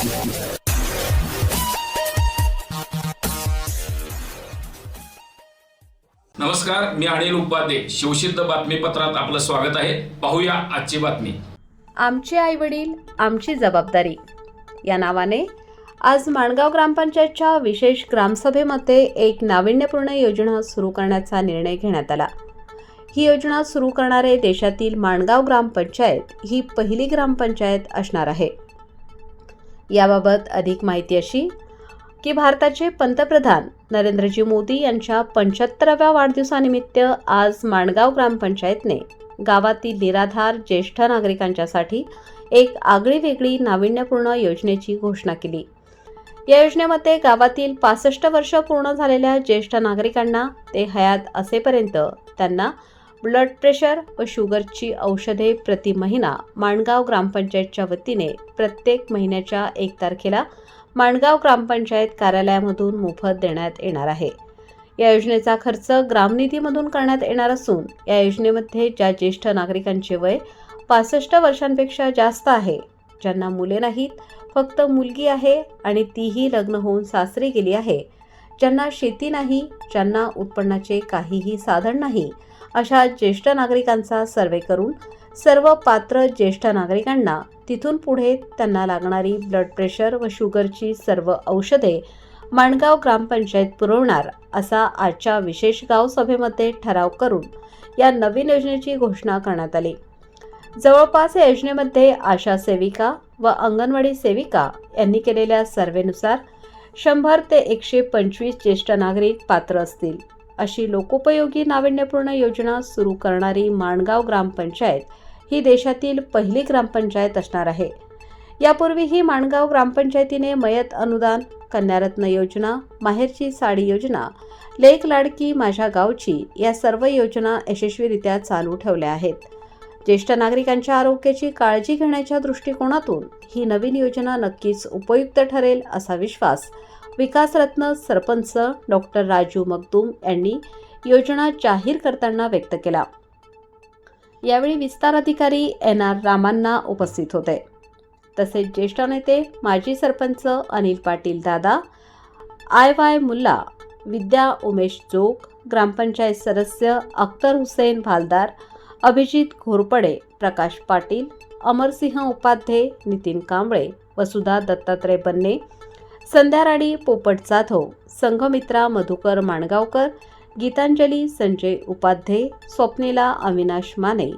नमस्कार मी अनिल उपाध्ये. शिवसिद्ध बातमीपत्रात आपलं स्वागत आहे. पाहूया आजची बातमी. आमचे आईवडील आमची जबाबदारी. या नावाने आज माणगाव ग्रामपंचायतच्या विशेष ग्रामसभेमध्ये एक नाविन्यपूर्ण योजना सुरू करण्याचा निर्णय घेण्यात आला. ही योजना सुरू करणारे देशातील माणगाव ग्रामपंचायत ही पहिली ग्रामपंचायत असणार आहे. याबाबत अधिक माहिती अशी की भारताचे पंतप्रधान नरेंद्रजी मोदी यांच्या पंच्याहत्तराव्या वाढदिवसानिमित्त आज माणगाव ग्रामपंचायतने गावातील निराधार ज्येष्ठ नागरिकांच्यासाठी एक आगळी वेगळी नाविन्यपूर्ण योजनेची घोषणा केली. या योजनेमध्ये गावातील पासष्ट वर्ष पूर्ण झालेल्या ज्येष्ठ नागरिकांना ते हयात असेपर्यंत त्यांना ब्लड प्रेशर व शुगरची औषधे प्रति महिना माणगाव ग्रामपंचायतच्या वतीने प्रत्येक महिन्याच्या एक तारखेला माणगाव ग्रामपंचायत कार्यालयामधून मोफत देण्यात येणार आहे. या योजनेचा खर्च ग्रामनिधीमधून करण्यात येणार असून या योजनेमध्ये ज्या ज्येष्ठ नागरिकांचे वय पासष्ट वर्षांपेक्षा जास्त आहे ज्यांना मुले नाहीत फक्त मुलगी आहे आणि तीही लग्न होऊन सासरी गेली आहे ज्यांना शेती नाही ज्यांना उत्पन्नाचे काहीही साधन नाही अशा ज्येष्ठ नागरिकांचा सर्वे करून सर्व पात्र ज्येष्ठ नागरिकांना तिथून पुढे त्यांना लागणारी ब्लड प्रेशर व शुगरची सर्व औषधे माणगाव ग्रामपंचायत पुरवणार असा आजच्या विशेष गाव सभेमध्ये ठराव करून या नवीन योजनेची घोषणा करण्यात आली. जवळपास या योजनेमध्ये आशा सेविका व अंगणवाडी सेविका यांनी केलेल्या सर्वेनुसार शंभर ते एकशे पंचवीस ज्येष्ठ नागरिक पात्र असतील. अशी लोकोपयोगी नाविन्यपूर्ण योजना सुरू करणारी माणगाव ग्रामपंचायत ही देशातील पहिली ग्रामपंचायत असणार आहे. यापूर्वीही माणगाव ग्रामपंचायतीने मयत अनुदान कन्यारत्न योजना माहेरची साडी योजना लेक लाडकी माझ्या गावची या सर्व योजना यशस्वीरित्या चालू ठेवल्या आहेत. ज्येष्ठ नागरिकांच्या आरोग्याची काळजी घेण्याच्या दृष्टिकोनातून ही नवीन योजना नक्कीच उपयुक्त ठरेल असा विश्वास विकासरत्न सरपंच डॉक्टर राजू मगदूम यांनी योजना जाहीर करताना व्यक्त केला. यावेळी विस्तार अधिकारी एन आर रामांना उपस्थित होते. तसेच ज्येष्ठ नेते माजी सरपंच अनिल पाटील दादा आय वाय मुल्ला विद्या उमेश जोग ग्रामपंचायत सदस्य अख्तर हुसेन भालदार अभिजित घोरपडे प्रकाश पाटील अमरसिंह उपाध्ये नितीन कांबळे वसुधा दत्तात्रय बन्ने संध्या राणी पोपट जाधव संघमित्रा मधुकर माणगावकर गीतांजली संजय उपाध्ये स्वप्निला अविनाश माने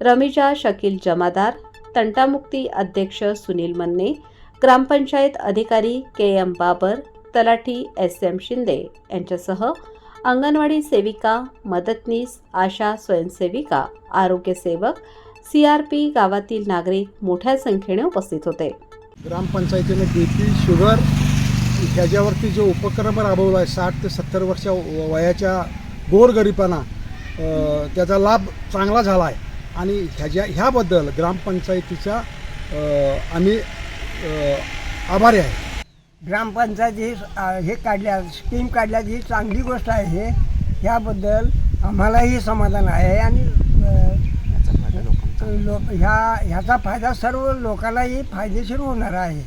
रमिजा शकील जमादार तंटामुक्ती अध्यक्ष सुनील मन्ने ग्रामपंचायत अधिकारी के एम बाबर तलाठी एस एम शिंदे यांच्यासह अंगणवाडी सेविका मदतनीस आशा स्वयंसेविका आरोग्यसेवक सी आर पी गावातील नागरिक मोठ्या संख्येने उपस्थित होते. ग्रामपंचायतीने बी शुगर ह्याच्यावरती जो उपक्रम राबवला आहे साठ ते सत्तर वर्ष वयाच्या गोरगरिबांना त्याचा लाभ चांगला झाला आहे. आणि ह्याच्या ह्याबद्दल ग्रामपंचायतीच्या आम्ही आभारी आहे. ग्रामपंचायत हे हे काढल्या स्कीम काढल्याची ही चांगली गोष्ट आहे हे. ह्याबद्दल आम्हालाही समाधान आहे. आणि लोक ह्या ह्याचा फायदा सर्व लोकांनाही फायदेशीर होणार आहे.